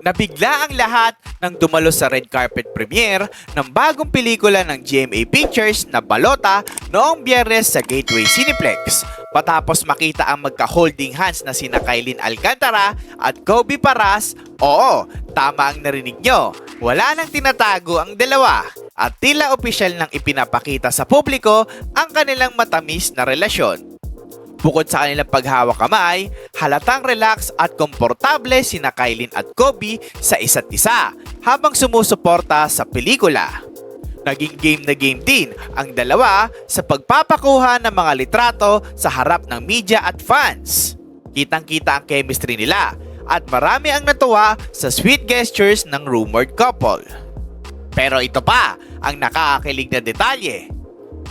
Nabigla ang lahat nang dumalo sa red carpet premiere ng bagong pelikula ng GMA Pictures na Balota noong biyernes sa Gateway Cineplex. Patapos makita ang magka-holding hands na sina Kailin Alcantara at Kobe Paras, oo, tama ang narinig nyo. Wala nang tinatago ang dalawa at tila opisyal nang ipinapakita sa publiko ang kanilang matamis na relasyon. Bukod sa kanilang paghawak kamay, halatang relax at komportable sina Kailin at Kobe sa isa't isa habang sumusuporta sa pelikula. Naging game na game din ang dalawa sa pagpapakuha ng mga litrato sa harap ng media at fans. Kitang-kita ang chemistry nila at marami ang natuwa sa sweet gestures ng rumored couple. Pero ito pa ang nakakakilig na detalye.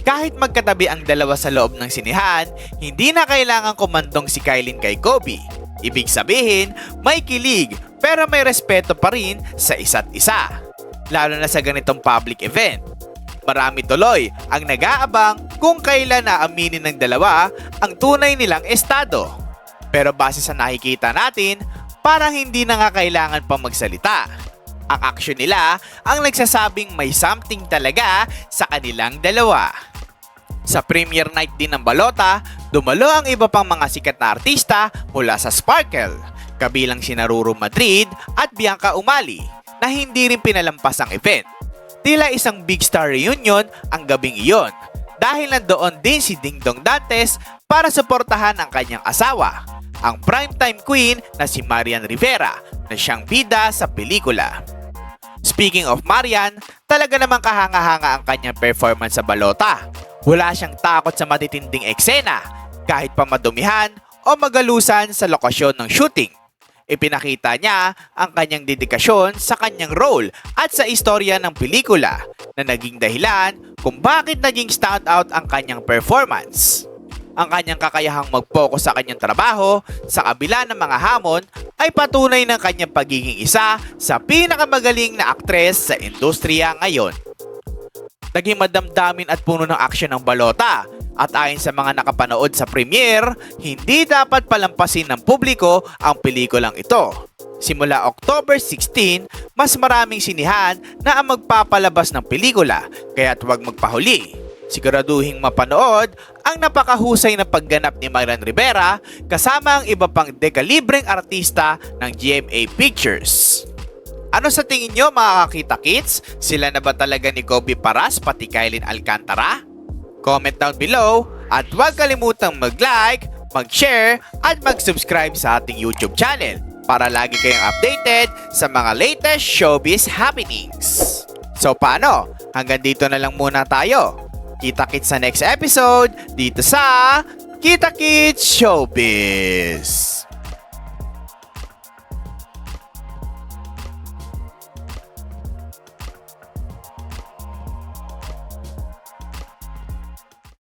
Kahit magkatabi ang dalawa sa loob ng sinihan, hindi na kailangan kumandong si Kylin kay Kobe. Ibig sabihin, may kilig pero may respeto pa rin sa isa't isa. Lalo na sa ganitong public event. Marami tuloy ang nag-aabang kung kailan naaminin ng dalawa ang tunay nilang estado. Pero base sa nakikita natin, parang hindi na nga kailangan pang magsalita. Ang aksyon nila ang nagsasabing may something talaga sa kanilang dalawa. Sa premiere night din ng Balota, dumalo ang iba pang mga sikat na artista mula sa Sparkle, kabilang si Naruro Madrid at Bianca Umali, na hindi rin pinalampas ang event. Tila isang big star reunion ang gabing iyon, dahil nandoon din si Ding Dong Dantes para suportahan ang kanyang asawa, ang primetime queen na si Marian Rivera, na siyang bida sa pelikula. Speaking of Marian, talaga namang kahanga-hanga ang kanyang performance sa balota. Wala siyang takot sa matitinding eksena, kahit pa madumihan o magalusan sa lokasyon ng shooting. Ipinakita niya ang kanyang dedikasyon sa kanyang role at sa istorya ng pelikula na naging dahilan kung bakit naging standout ang kanyang performance. Ang kanyang kakayahang mag-focus sa kanyang trabaho sa kabila ng mga hamon ay patunay ng kanyang pagiging isa sa pinakamagaling na aktres sa industriya ngayon. Naging madamdamin at puno ng aksyon ng balota at ayon sa mga nakapanood sa premiere, hindi dapat palampasin ng publiko ang pelikulang ito. Simula October 16, mas maraming sinihan na ang magpapalabas ng pelikula, kaya't huwag magpahuli. Siguraduhing mapanood ang napakahusay na pagganap ni Marian Rivera kasama ang iba pang dekalibreng artista ng GMA Pictures. Ano sa tingin nyo mga kakita kits? Sila na ba talaga ni Kobe Paras pati Kylin Alcantara? Comment down below at huwag kalimutang mag-like, mag-share at mag-subscribe sa ating YouTube channel para lagi kayong updated sa mga latest showbiz happenings. So paano? Hanggang dito na lang muna tayo. Kita-kits sa next episode dito sa Kita Kits Showbiz.